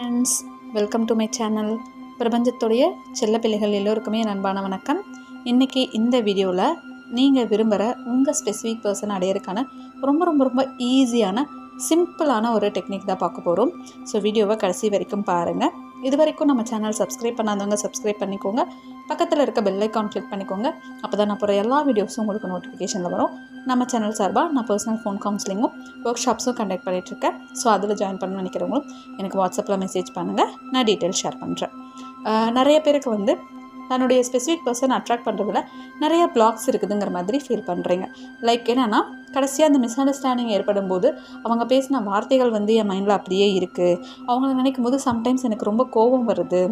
Friends welcome to my channel பிரபஞ்சத்துடைய செல்ல பிள்ளைகள் எல்லோருக்குமே அன்பான வணக்கம். இன்றைக்கி இந்த வீடியோவில் நீங்கள் விரும்புகிற உங்கள் ஸ்பெசிஃபிக் பர்சன் அடையிறதுக்கான ரொம்ப ரொம்ப ரொம்ப ஈஸியான சிம்பிளான ஒரு டெக்னிக் தான் பார்க்க போகிறோம் ஸோ வீடியோவை கடைசி வரைக்கும் பாருங்கள் இது வரைக்கும் நம்ம சேனல் சப்ஸ்கிரைப் பண்ணாதவங்க சப்ஸ்கிரைப் பண்ணிக்கோங்க. பக்கத்தில் இருக்க பெல் ஐக்கான் கிளிக் பண்ணிக்கோங்க. அப்போ தான் நான் போகிற எல்லா வீடியோஸும் உங்களுக்கு நோட்டிஃபிகேஷனில் வரும். நம்ம சேனல் சார்பாக நான் பர்சனல் ஃபோன் கவுன்சிலிங்கும் ஒர்க் ஷாப்ஸும் கண்டக்ட் பண்ணிகிட்ருக்கேன் ஸோ அதில் ஜாயின் பண்ண நினைக்கிறவங்களும் எனக்கு வாட்ஸ்அப்பில் மெசேஜ் பண்ணுங்கள் நான் டீட்டெயில் ஷேர் பண்ணுறேன் நிறைய பேருக்கு வந்து தன்னுடைய ஸ்பெசிஃபிக் பர்சன் அட்ராக்ட் பண்ணுறதுல நிறைய பிளாக்ஸ் இருக்குதுங்கிற மாதிரி ஃபீல் பண்ணுறீங்க லைக் என்னென்னா கடைசியாக அந்த மிஸ் அண்டர்ஸ்டாண்டிங் ஏற்படும் போது அவங்க பேசின வார்த்தைகள் வந்து என் மைண்டில் அப்படியே இருக்குது அவங்கள நினைக்கும் போது சம்டைம்ஸ் எனக்கு ரொம்ப கோபம் வருது.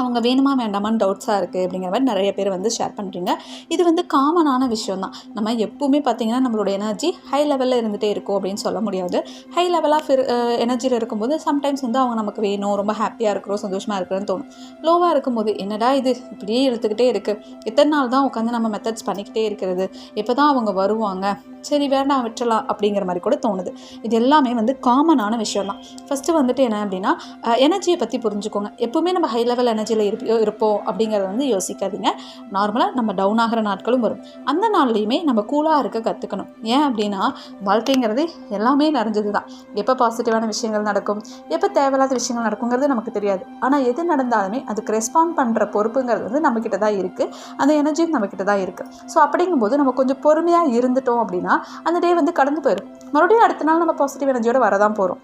அவங்க வேணுமா வேண்டாமான்னு டவுட்ஸாக இருக்குது அப்படிங்கிற மாதிரி நிறைய பேர் வந்து ஷேர் பண்ணுறீங்க இது வந்து காமனான விஷயம் தான் நம்ம எப்போவுமே பார்த்திங்கன்னா நம்மளோட எனர்ஜி ஹை லெவலில் இருந்துகிட்டே இருக்கும் அப்படின்னு சொல்ல முடியாது. ஹை லெவலாக ஃபிர் எனர்ஜியில் இருக்கும்போது சம்டைம்ஸ் வந்து அவங்க நமக்கு வேணும் ரொம்ப ஹாப்பியாக இருக்கிறோம் சந்தோஷமாக இருக்கிறோன்னு தோணும். லோவாக இருக்கும்போது என்னடா இது? இப்படியே இழுத்துக்கிட்டே இருக்குது எத்தனை நாள் தான் உட்காந்து நம்ம மெத்தட்ஸ் பண்ணிக்கிட்டே இருக்கிறது. எப்போ தான் அவங்க வருவாங்க? சரி வேண்டாம் விட்டுலாம் அப்படிங்கிற மாதிரி கூட தோணுது. இது எல்லாமே வந்து காமனான விஷயம் தான் ஃபஸ்ட்டு வந்துட்டு என்ன அப்படின்னா uh, எனர்ஜியை பற்றி புரிஞ்சுக்கோங்க. எப்போவுமே நம்ம ஹை லெவல் எனர்ஜியில் இருப்போ இருப்போம் அப்படிங்கிறத வந்து யோசிக்காதீங்க. நார்மலாக நம்ம டவுன் ஆகிற நாட்களும் வரும். அந்த நாள்லேயுமே நம்ம கூலாக இருக்க கற்றுக்கணும் ஏன் அப்படின்னா வாழ்க்கைங்கிறது எல்லாமே நிறைஞ்சது தான் எப்போ பாசிட்டிவான விஷயங்கள் நடக்கும்? எப்போ தேவையில்லாத விஷயங்கள் நடக்குங்கிறது நமக்கு தெரியாது. ஆனால் எது நடந்தாலுமே அதுக்கு ரெஸ்பாண்ட் பண்ணுற பொறுப்புங்கிறது வந்து நம்மக்கிட்ட தான் இருக்குது அந்த எனர்ஜியும் நம்மக்கிட்ட தான் இருக்குது ஸோ அப்படிங்கும்போது நம்ம கொஞ்சம் பொறுமையாக இருந்துட்டோம் அப்படின்னா அந்த டே வந்து கடந்து போயிடும் மறுபடியும் அடுத்த நாள் நம்ம பாசிட்டிவ் எனர்ஜியோடு வரதான் போகிறோம்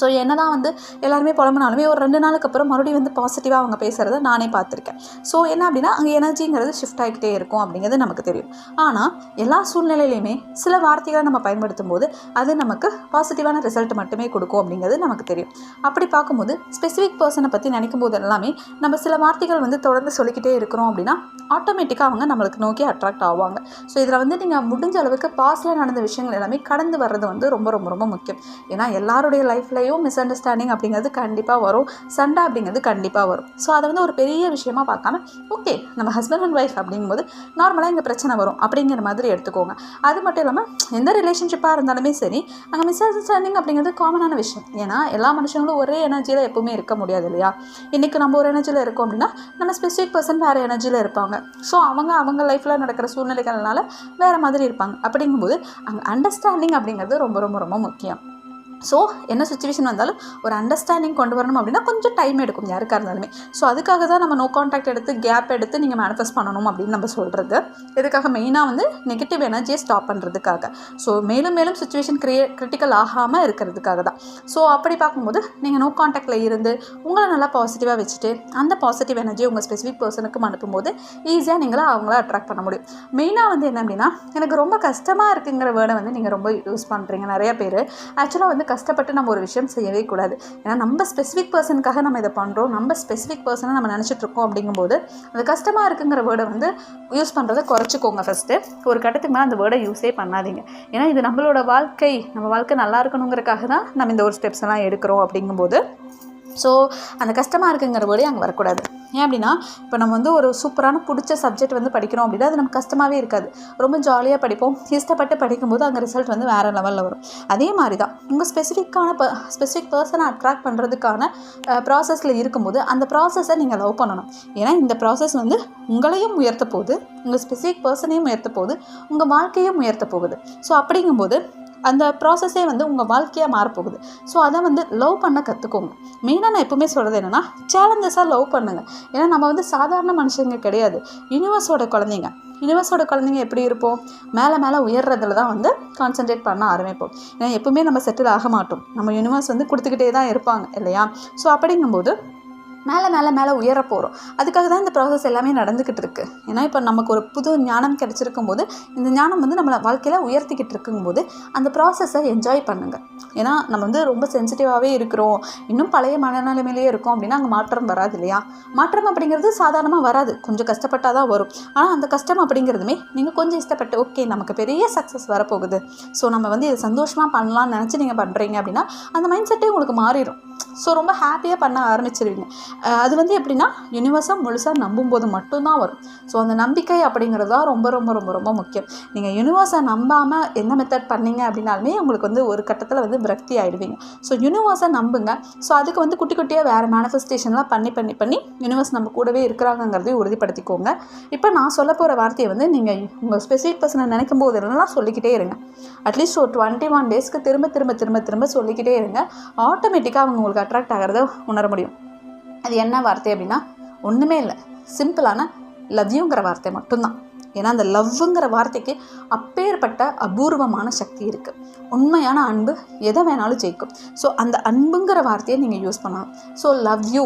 ஸோ என்ன தான் வந்து எல்லாருமே புலம்புனாலுமே ஒரு ரெண்டு நாளுக்கு அப்புறம் மறுபடியும் வந்து பாசிட்டிவாக அவங்க பேசுகிறத நானே பார்த்துருக்கேன். ஸோ என்ன அப்படின்னா அங்கே எனர்ஜிங்கிறது ஷிஃப்ட் ஆகிக்கிட்டே இருக்கும் அப்படிங்கிறது நமக்கு தெரியும். ஆனால் எல்லா சூழ்நிலையிலையுமே சில வார்த்தைகளை நம்ம பயன்படுத்தும் போது அது நமக்கு பாசிட்டிவான ரிசல்ட் மட்டுமே கொடுக்கும் அப்படிங்கிறது நமக்கு தெரியும். அப்படி பார்க்கும்போது ஸ்பெசிஃபிக் பர்சனை பற்றி நினைக்கும் போது எல்லாமே நம்ம சில வார்த்தைகள் வந்து தொடர்ந்து சொல்லிக்கிட்டே இருக்கிறோம் அப்படின்னா ஆட்டோமேட்டிக்காக அவங்க நம்மளுக்கு நோக்கி அட்ராக்ட் ஆவாங்க. ஸோ இதில் வந்து நீங்கள் முடிஞ்ச அளவுக்கு பாஸ்டில் நடந்த விஷயங்கள் எல்லாமே கடந்து வர்றது வந்து ரொம்ப ரொம்ப ரொம்ப முக்கியம். ஏன்னா எல்லாருடைய லைஃப்பில் லைஃப்லையும் மிஸ் அண்டர்ஸ்டாண்டிங் அப்படிங்கிறது கண்டிப்பாக வரும். சண்டை அப்படிங்கிறது கண்டிப்பாக வரும். ஸோ அதை வந்து ஒரு பெரிய விஷயமா பார்க்காம ஓகே நம்ம ஹஸ்பண்ட் அண்ட் ஒய்ஃப் அப்படிங்கும்போது நார்மலாக இங்கே பிரச்சனை வரும் அப்படிங்கிற மாதிரி எடுத்துக்கோங்க. அது மட்டும் இல்லாமல் எந்த ரிலேஷன்ஷிப்பாக இருந்தாலுமே சரி அங்கே மிஸ் அண்டர்ஸ்டாண்டிங் அப்படிங்கிறது காமனான விஷயம். ஏன்னா எல்லா மனுஷங்களும் ஒரே எனர்ஜியில் எப்பவுமே இருக்க முடியாது இல்லையா? இன்றைக்கி நம்ம ஒரு எனர்ஜியில் இருக்கோம் அப்படின்னா நம்ம ஸ்பெசிஃபிக் பர்சன் வேறு எனர்ஜியில் இருப்பாங்க. ஸோ அவங்க அவங்க லைஃப்பில் நடக்கிற சூழ்நிலைகள்னால வேறு மாதிரி இருப்பாங்க. அப்படிங்கும்போது அங்கே அண்டர்ஸ்டாண்டிங் அப்படிங்கிறது ரொம்ப ரொம்ப ரொம்ப முக்கியம். ஸோ என்ன சுச்சுவேஷன் வந்தாலும் ஒரு அண்டர்ஸ்டாண்டிங் கொண்டு வரணும் அப்படின்னா கொஞ்சம் டைம் எடுக்கும் யாருக்காக இருந்தாலுமே. ஸோ அதுக்காக தான் நம்ம நோ காண்டாக்ட் எடுத்து கேப் எடுத்து நீங்கள் மேனிஃபெஸ்ட் பண்ணணும் அப்படின்னு நம்ம சொல்கிறது இதுக்காக மெயினாக வந்து நெகட்டிவ் எனர்ஜியை ஸ்டாப் பண்ணுறதுக்காக ஸோ மேலும் மேலும் சுச்சுவேஷன் கிரியே கிரிட்டிக்கல் ஆகாமல் இருக்கிறதுக்காக தான். ஸோ அப்படி பார்க்கும்போது நீங்கள் நோ காண்டாக்டில் இருந்து உங்களை நல்லா பாசிட்டிவாக வச்சுட்டு அந்த பாசிட்டிவ் எனர்ஜி உங்கள் ஸ்பெசிஃபிக் பர்சனுக்கும் அனுப்பும்போது ஈஸியாக நீங்களாக அவங்கள அட்ராக்ட் பண்ண முடியும். மெயினாக வந்து என்ன அப்படின்னா எனக்கு ரொம்ப கஷ்டமாக இருக்குங்கிற வேர்டை வந்து நீங்கள் ரொம்ப யூஸ் பண்ணுறீங்க நிறைய பேர். ஆக்சுவலாக வந்து கஷ்டப்பட்டு நம்ம ஒரு விஷயம் செய்யவே கூடாது. ஏன்னா நம்ம ஸ்பெசிஃபிக் பர்சனுக்காக நம்ம இதை பண்ணுறோம் நம்ம ஸ்பெசிஃபிக் பர்சனை நம்ம நினச்சிட்ருக்கோம் அப்படிங்கும்போது அது கஷ்டமாக இருக்குங்கிற வேர்டை வந்து யூஸ் பண்ணுறதை குறைச்சிக்கோங்க ஃபஸ்ட்டு ஒரு கட்டத்துக்கு மேலே அந்த வேர்டை யூஸே பண்ணாதீங்க. ஏன்னா இது நம்மளோட வாழ்க்கை. நம்ம வாழ்க்கை நல்லா இருக்கணுங்கிறக்காக தான் நம்ம இந்த ஒரு ஸ்டெப்ஸ் எல்லாம் எடுக்கிறோம் அப்படிங்கும்போது ஸோ அந்த கஷ்டமாக இருக்குங்கிற வேர்டே அங்கே வரக்கூடாது. ஏன் அப்படின்னா இப்போ நம்ம வந்து ஒரு சூப்பரான பிடிச்ச சப்ஜெக்ட் வந்து படிக்கிறோம் அப்படின்னா அது நமக்கு கஷ்டமாகவே இருக்காது. ரொம்ப ஜாலியாக படிப்போம். இஷ்டப்பட்டு படிக்கும்போது அங்கே ரிசல்ட் வந்து வேறு லெவலில் வரும். அதே மாதிரி தான் உங்கள் ஸ்பெசிஃபிக்கான ப ஸ்பெசிஃபிக் பர்சனை அட்ராக்ட் பண்ணுறதுக்கான ப்ராசஸில் இருக்கும்போது அந்த ப்ராசஸை நீங்கள் லவ் பண்ணணும். ஏன்னா இந்த ப்ராசஸ் வந்து உங்களையும் உயர்த்த போகுது உங்கள் ஸ்பெசிஃபிக் பர்சனையும் உயர்த்த போகுது உங்கள் வாழ்க்கையும் உயர்த்த போகுது. ஸோ அப்படிங்கும்போது அந்த ப்ராசஸே வந்து உங்கள் வாழ்க்கையாக மாறப்போகுது. ஸோ அதை வந்து லவ் பண்ண கற்றுக்கோங்க மெயினாக நான் எப்பவுமே சொல்கிறது என்னென்னா சேலஞ்சஸாக லவ் பண்ணுங்கள் ஏன்னா நம்ம வந்து சாதாரண மனுஷங்க கிடையாது. யூனிவர்ஸோட குழந்தைங்க. யூனிவர்ஸோட குழந்தைங்க எப்படி இருப்போம்? மேலே மேலே உயர்றதுல தான் வந்து கான்சென்ட்ரேட் பண்ண ஆரம்பிப்போம். ஏன்னா எப்பவுமே நம்ம செட்டில் ஆக மாட்டோம். நம்ம யூனிவர்ஸ் வந்து கொடுத்துக்கிட்டே தான் இருப்பாங்க இல்லையா? ஸோ அப்படிங்கும்போது மேலே மேலே மேலே உயர போகிறோம் அதுக்காக தான் இந்த ப்ராசஸ் எல்லாமே நடந்துக்கிட்டு இருக்குது ஏன்னா இப்போ நமக்கு ஒரு புது ஞானம் கிடச்சிருக்கும் போது இந்த ஞானம் வந்து நம்மளை வாழ்க்கையில் உயர்த்திக்கிட்டு இருக்கும்போது அந்த ப்ராசஸை என்ஜாய் பண்ணுங்கள் ஏன்னா நம்ம வந்து ரொம்ப சென்சிட்டிவாகவே இருக்கிறோம். இன்னும் பழைய மனநிலைமையிலேயே இருக்கோம் அப்படின்னா அங்கே மாற்றம் வராது இல்லையா? மாற்றம் அப்படிங்கிறது சாதாரணமாக வராது. கொஞ்சம் கஷ்டப்பட்டால் தான் வரும். ஆனால் அந்த கஷ்டம் அப்படிங்கிறதுமே நீங்கள் கொஞ்சம் இஷ்டப்பட்டு ஓகே நமக்கு பெரிய சக்ஸஸ் வரப்போகுது. ஸோ நம்ம வந்து இதை சந்தோஷமாக பண்ணலாம்னு நினச்சி நீங்கள் பண்ணுறீங்க அப்படின்னா அந்த மைண்ட் செட்டே உங்களுக்கு மாறிடும் ஸோ ரொம்ப ஹாப்பியாக பண்ண ஆரம்பிச்சிருவீங்க. அது வந்து எப்படின்னா யூனிவர்ஸாக முழுசாக நம்பும்போது மட்டும்தான் வரும். ஸோ அந்த நம்பிக்கை அப்படிங்கிறது தான் ரொம்ப ரொம்ப ரொம்ப ரொம்ப முக்கியம். நீங்கள் யூனிவர்ஸை நம்பாமல் என்ன மெத்தட் பண்ணீங்க அப்படின்னாலுமே உங்களுக்கு வந்து ஒரு கட்டத்தில் வந்து விரக்தி ஆகிடுவீங்க ஸோ யூனிவர்ஸை நம்புங்க. ஸோ அதுக்கு வந்து குட்டி குட்டியாக வேறு மேனிஃபெஸ்டேஷன்லாம் பண்ணி பண்ணி பண்ணி யூனிவர்ஸ் நம்ம கூடவே இருக்கிறாங்கிறதையும் உறுதிப்படுத்திக்கோங்க. இப்போ நான் சொல்ல போகிற வார்த்தையை வந்து நீங்கள் உங்கள் ஸ்பெசிஃபிக் பர்சனை நினைக்கும் போது எல்லாம் சொல்லிக்கிட்டே இருங்க. அட்லீஸ்ட் ஒரு டுவெண்ட்டி ஒன் டேஸ்க்கு திரும்ப திரும்ப திரும்ப திரும்ப சொல்லிக்கிட்டே இருங்க. ஆட்டோமேட்டிக்காக அவங்க உங்களுக்கு அட்ராக்ட் ஆகிறத உணர முடியும். அது என்ன வார்த்தை அப்படின்னா ஒன்றுமே இல்லை. சிம்பிளான லவ்யூங்கிற வார்த்தை மட்டும்தான். ஏன்னா அந்த லவ்வுங்கிற வார்த்தைக்கு அப்பேற்பட்ட அபூர்வமான சக்தி இருக்குது உண்மையான அன்பு எதை வேணாலும் ஜெயிக்கும். ஸோ அந்த அன்புங்கிற வார்த்தையை நீங்கள் யூஸ் பண்ணலாம். ஸோ லவ் யூ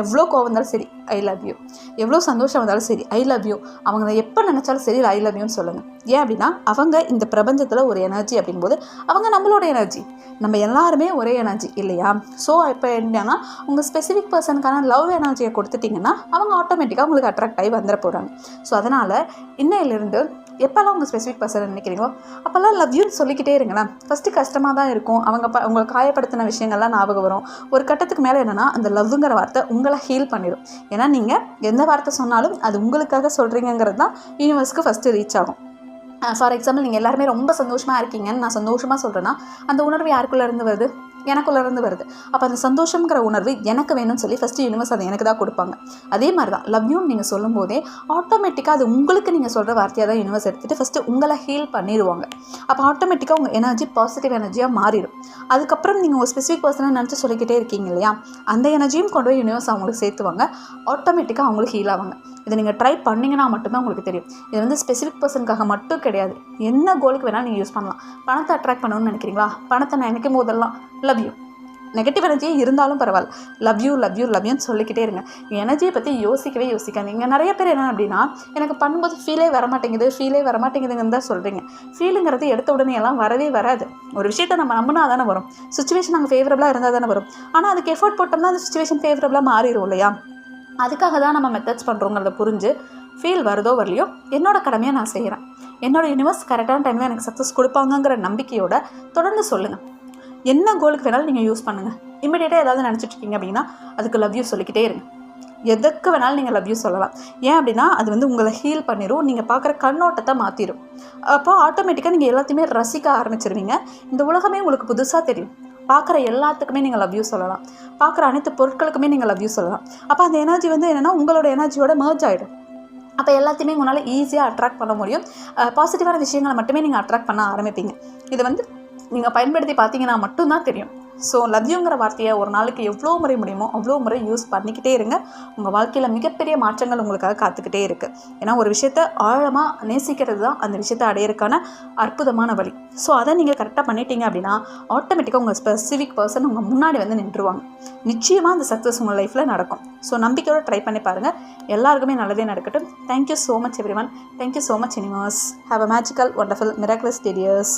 எவ்வளோ கோவம் இருந்தாலும் சரி ஐ லவ் யூ எவ்வளோ சந்தோஷம் வந்தாலும் சரி ஐ லவ் யூ அவங்க எப்போ நினச்சாலும் சரி ஐ லவ் யூன்னு சொல்லுங்கள் ஏன் அப்படின்னா அவங்க இந்த பிரபஞ்சத்தில் ஒரு எனர்ஜி அப்படிங்கும்போது அவங்க நம்மளோட எனர்ஜி நம்ம எல்லாருமே ஒரே எனர்ஜி இல்லையா? ஸோ இப்போ என்னன்னா உங்கள் ஸ்பெசிஃபிக் பர்சனுக்கான லவ் எனர்ஜியை கொடுத்துட்டிங்கன்னா அவங்க ஆட்டோமேட்டிக்காக உங்களுக்கு அட்ராக்ட் ஆகி வந்துட போகிறாங்க ஸோ அதனால் இன்னையிலிருந்து எப்போல்லாம் உங்கள் ஸ்பெசிஃபிக் பர்சன் நினைக்கிறீங்களோ அப்போல்லாம் லவ் யூன்னு சொல்லிக்கிட்டே இருங்களேன். ஃபஸ்ட்டு கஷ்டமாக தான் இருக்கும். அவங்க ப உங்களை காயப்படுத்தின விஷயங்கள்லாம் ஞாபகம் வரும். ஒரு கட்டத்துக்கு மேலே என்னென்னா அந்த லவ்வுங்கிற வார்த்தை உங்களை ஹீல் பண்ணிடும் ஏன்னா நீங்கள் எந்த வார்த்தை சொன்னாலும் அது உங்களுக்காக சொல்கிறீங்கிறது தான் யூனிவர்ஸ்க்கு ஃபஸ்ட்டு ரீச் ஆகும். ஃபார் எக்ஸாம்பிள் நீங்கள் எல்லாருமே ரொம்ப சந்தோஷமாக இருக்கீங்கன்னு நான் சந்தோஷமாக சொல்கிறேன்னா அந்த உணர்வு யாருக்குள்ளே இருந்து வருது? எனக்குள்ளே இருந்து வருது. அப்போ அந்த சந்தோஷங்கிற உணர்வு எனக்கு வேணும்னு சொல்லி ஃபஸ்ட்டு யூனிவர்ஸ் அதை எனக்கு தான் கொடுப்பாங்க. அதே மாதிரி தான் லவ்யூன்னு நீங்கள் சொல்லும் போதே ஆட்டோமேட்டிக்காக அது உங்களுக்கு நீங்கள் சொல்கிற வார்த்தையாக தான் யூனிவர்ஸ் எடுத்துகிட்டு ஃபஸ்ட்டு உங்களை ஹீல் பண்ணிடுவாங்க. அப்போ ஆட்டோமேட்டிக்காக உங்கள் எனர்ஜி பாசிட்டிவ் எனர்ஜியாக மாறிடும். அதுக்கப்புறம் நீங்கள் ஒரு ஸ்பெசிஃபிக் பர்சனை நினச்சி சொல்லிக்கிட்டே இருக்கீங்க இல்லையா அந்த எனர்ஜியும் கொண்டு போய் யூனிவர்ஸ் அவங்களுக்கு சேர்த்துவாங்க. ஆட்டோமேட்டிக்காக அவங்களுக்கு ஹீல் ஆவாங்க. இதை நீங்கள் ட்ரை பண்ணிங்கன்னா மட்டும்தான் உங்களுக்கு தெரியும். இது வந்து ஸ்பெசிஃபிக் பர்சனுக்காக மட்டும் கிடையாது. என்ன கோலுக்கு வேணாலும் நீங்கள் யூஸ் பண்ணலாம். பணத்தை அட்ராக்ட் பண்ணணும்னு நினைக்கிறீங்களா? பணத்தை நினைக்கும் போதெல்லாம் லவ் யூ நெகட்டிவ் எனர்ஜி இருந்தாலும் பரவாயில்ல. லவ் யூ லவ் யூ லவ்யூன்னு சொல்லிக்கிட்டே இருங்க. எனர்ஜியை பற்றி யோசிக்கவே யோசிக்காதீங்க. நிறைய பேர் என்ன அப்படின்னா எனக்கு பண்ணும்போது ஃபீலே வரமாட்டேங்குது ஃபீலே வரமாட்டேங்குதுங்கன்னு தான் சொல்கிறீங்க ஃபீலுங்கிறது எடுத்த உடனே எல்லாம் வரவே வராது. ஒரு விஷயத்த நம்ம நம்பினா தானே வரும். சுச்சுவேஷன் அங்கே ஃபேவரபுளாக இருந்தால் தானே வரும். ஆனால் அதுக்கு எஃபோர்ட் போட்டோம்னா அந்த சுச்சுவேஷன் ஃபேவரபுளாக மாறிடும் இல்லையா? அதுக்காக தான் நம்ம மெத்தட்ஸ் பண்ணுறோங்கிறத புரிஞ்சு ஃபீல் வருதோ வரலையோ என்னோடய கடமையை நான் செய்கிறேன் என்னோட யூனிவர்ஸ் கரெக்டான டைமில் எனக்கு சக்ஸஸ் கொடுப்பாங்கங்கிற நம்பிக்கையோட தொடர்ந்து சொல்லுங்கள் என்ன கோலுக்கு வேணாலும் நீங்கள் யூஸ் பண்ணுங்கள் இமிடியேட்டாக ஏதாவது நினச்சிட்ருக்கீங்க அப்படின்னா அதுக்கு லவ் யூ சொல்லிக்கிட்டே இருங்க. எதுக்கு வேணாலும் நீங்கள் லவ் யூ சொல்லலாம். ஏன் அப்படின்னா அது வந்து உங்களை ஹீல் பண்ணிடும் நீங்கள் பார்க்குற கண்ணோட்டத்தை மாற்றிடும் அப்போ ஆட்டோமேட்டிக்காக நீங்கள் எல்லாத்தையுமே ரசிக்க ஆரம்பிச்சிருவீங்க. இந்த உலகமே உங்களுக்கு புதுசாக தெரியும். பார்க்குற எல்லாத்துக்குமே நீங்கள் லவ் யூ சொல்லலாம். பார்க்குற அனைத்து பொருட்களுக்குமே நீங்கள் லவ் யூ சொல்லலாம். அப்போ அந்த எனர்ஜி வந்து என்னென்னா உங்களோட எனர்ஜியோட மர்ஜ் ஆகிடும் அப்போ எல்லாத்தையுமே உங்களால் ஈஸியாக அட்ராக்ட் பண்ண முடியும். பாசிட்டிவான விஷயங்களை மட்டுமே நீங்கள் அட்ராக்ட் பண்ண ஆரம்பிப்பீங்க. இது வந்து நீங்கள் பயன்படுத்தி பார்த்தீங்கன்னா மட்டும்தான் தெரியும். ஸோ லவ்யூங்கிற வார்த்தையை ஒரு நாளைக்கு எவ்வளோ முறை முடியுமோ அவ்வளோ முறை யூஸ் பண்ணிக்கிட்டே இருங்க. உங்கள் வாழ்க்கையில் மிகப்பெரிய மாற்றங்கள் உங்களுக்காக காத்துக்கிட்டே இருக்குது ஏன்னா ஒரு விஷயத்த ஆழமாக நேசிக்கிறது தான் அந்த விஷயத்தை அடையிறதுக்கான அற்புதமான வழி. ஸோ அதை நீங்கள் கரெக்டாக பண்ணிட்டீங்க அப்படின்னா ஆட்டோமேட்டிக்காக உங்கள் ஸ்பெசிஃபிக் பர்சன் உங்கள் முன்னாடி வந்து நின்றுவாங்க நிச்சயமாக அந்த சக்ஸஸ் உங்கள் லைஃப்பில் நடக்கும். ஸோ நம்பிக்கையோடு ட்ரை பண்ணி பாருங்கள் எல்லாருக்குமே நல்லதே நடக்கட்டும். Thank you so much every one thank you so much இனிமாஸ் have a magical wonderful miraculous டெடியர்ஸ்